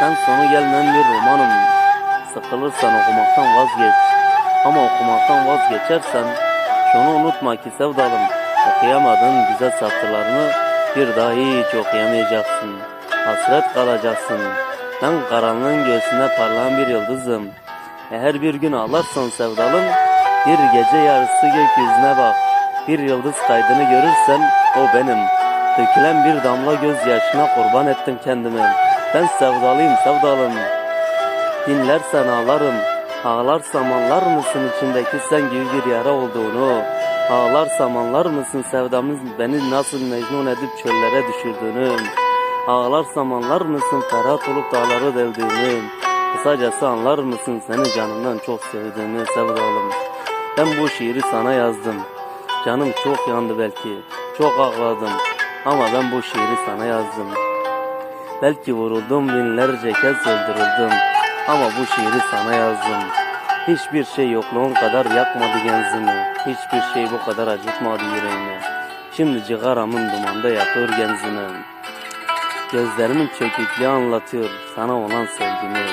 Ben sonu gelmeyen bir romanım. Sıkılırsan okumaktan vazgeç. Ama okumaktan vazgeçersen şunu unutma ki sevdalım. Okuyamadığın güzel satırlarını bir daha hiç okuyamayacaksın. Hasret kalacaksın. Ben karanlığın göğsünde parlayan bir yıldızım. Eğer bir gün ağlarsan sevdalım, bir gece yarısı gökyüzüne bak. Bir yıldız kaydını görürsen o benim. Dökülen bir damla gözyaşına kurban ettim kendimi. Ben sevdalıyım sevdalım. Dinlersen ağlarım. Ağlarsam anlar mısın içindeki sen gibi bir yara olduğunu? Ağlarsam anlar mısın sevdamız beni nasıl mecnun edip çöllere düşürdüğünü? Ağlarsam anlar mısın ferhat olup dağları deldiğimi? Kısacası anlar mısın seni canımdan çok sevdiğimi sevdalım? Ben bu şiiri sana yazdım. Canım çok yandı belki. Çok ağladım. Ama ben bu şiiri sana yazdım. Belki vuruldum binlerce kez öldürüldüm. Ama bu şiiri sana yazdım. Hiçbir şey yokluğun kadar yakmadı genzimi. Hiçbir şey bu kadar acıtmadı yüreğimi. Şimdi cigaramın dumanda yakıyor genzimi. Gözlerimin çöküklüğü anlatıyor sana olan sevgimi.